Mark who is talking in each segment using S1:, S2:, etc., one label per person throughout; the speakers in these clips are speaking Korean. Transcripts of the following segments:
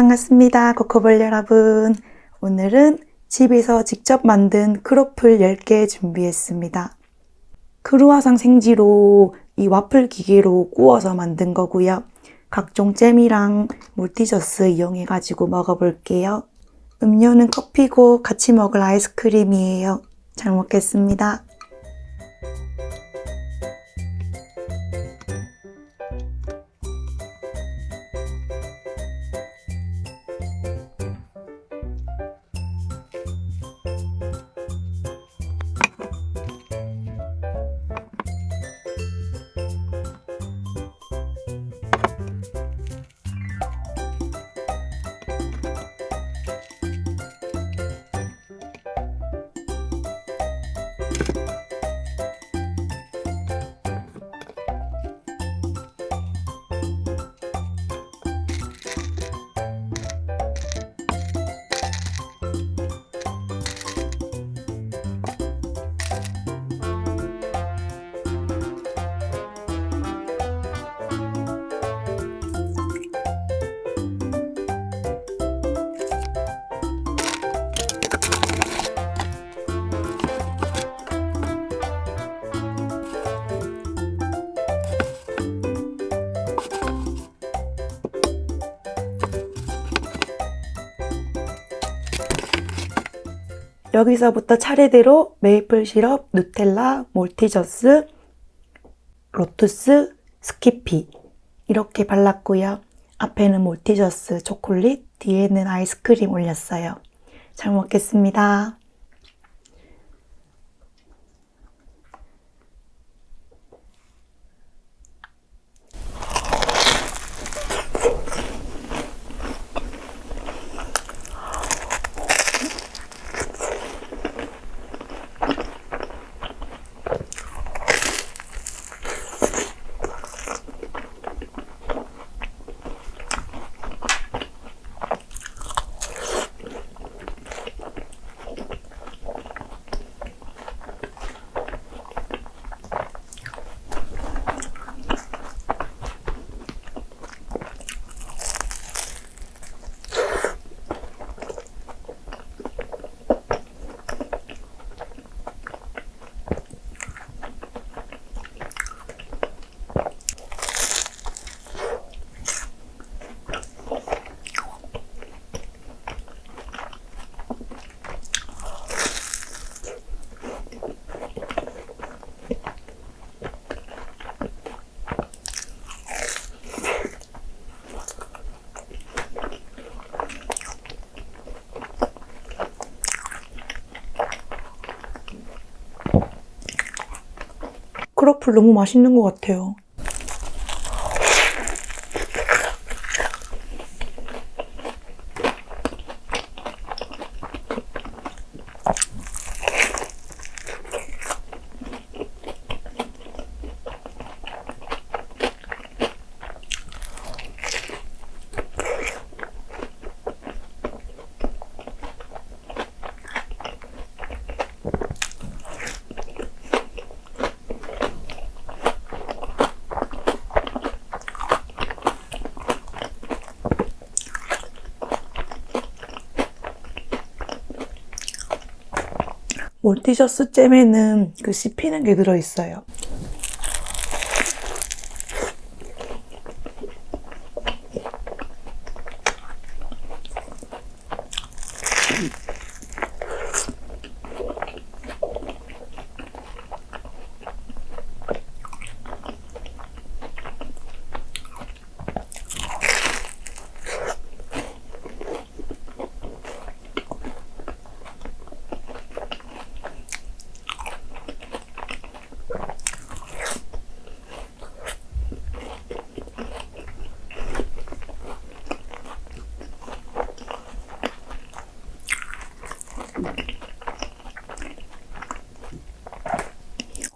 S1: 반갑습니다. 코코볼 여러분. 오늘은 집에서 직접 만든 크로플 10개 준비했습니다. 크루아상 생지로 이 와플 기계로 구워서 만든 거고요. 각종 잼이랑 몰티저스 이용해가지고 먹어볼게요. 음료는 커피고 같이 먹을 아이스크림이에요. 잘 먹겠습니다. 여기서부터 차례대로 메이플 시럽, 누텔라, 몰티저스, 로투스, 스키피 이렇게 발랐고요. 앞에는 몰티저스 초콜릿, 뒤에는 아이스크림 올렸어요. 잘 먹겠습니다. 크로플 너무 맛있는 것 같아요. 몰티저스 잼에는 그 씹히는 게 들어있어요.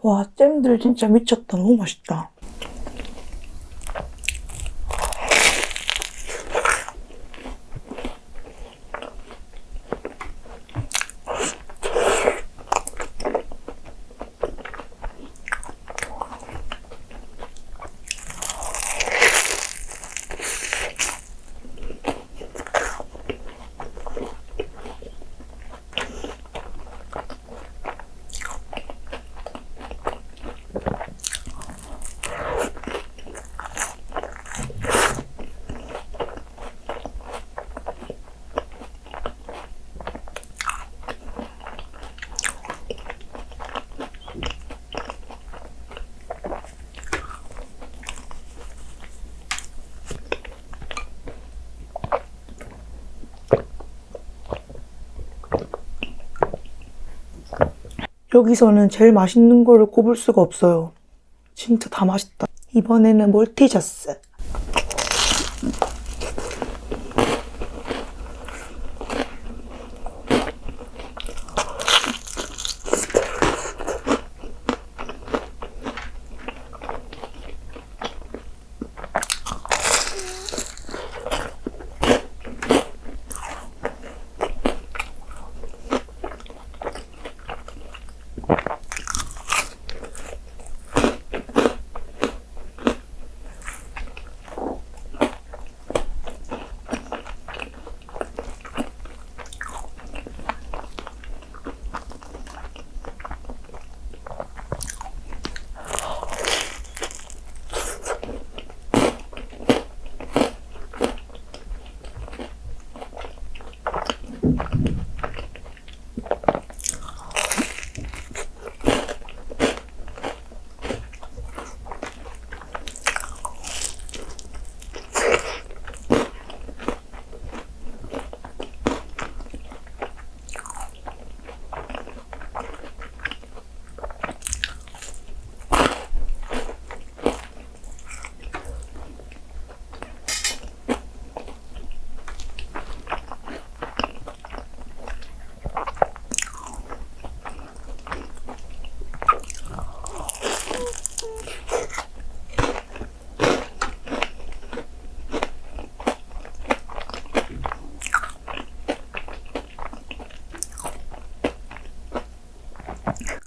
S1: 와, 잼들 진짜 미쳤다. 너무 맛있다. 여기서는 제일 맛있는 거를 꼽을 수가 없어요. 진짜 다 맛있다. 이번에는 몰티저스.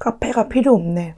S1: 카페가 필요 없네.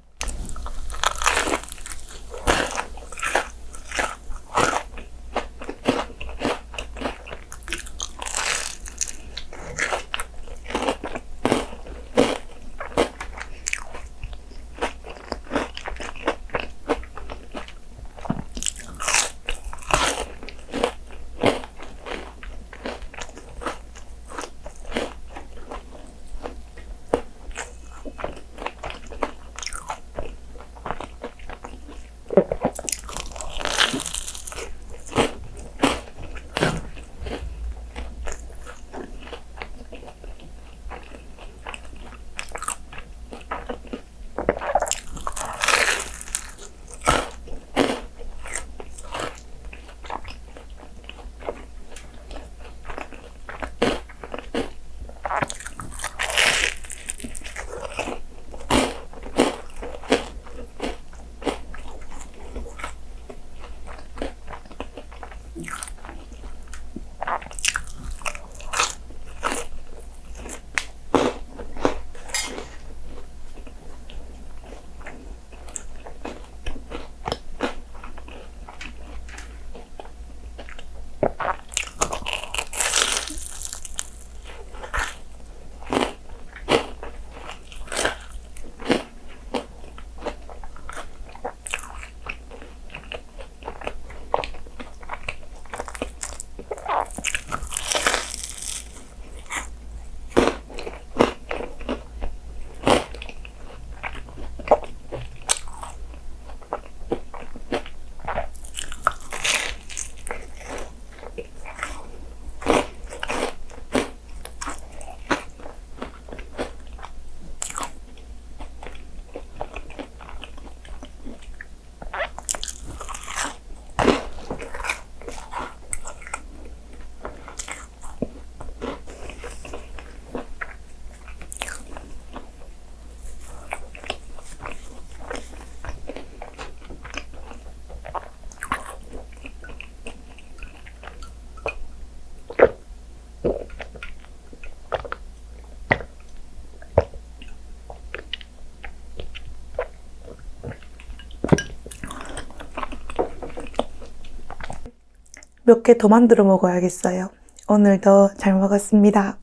S1: 몇 개 더 만들어 먹어야겠어요. 오늘도 잘 먹었습니다.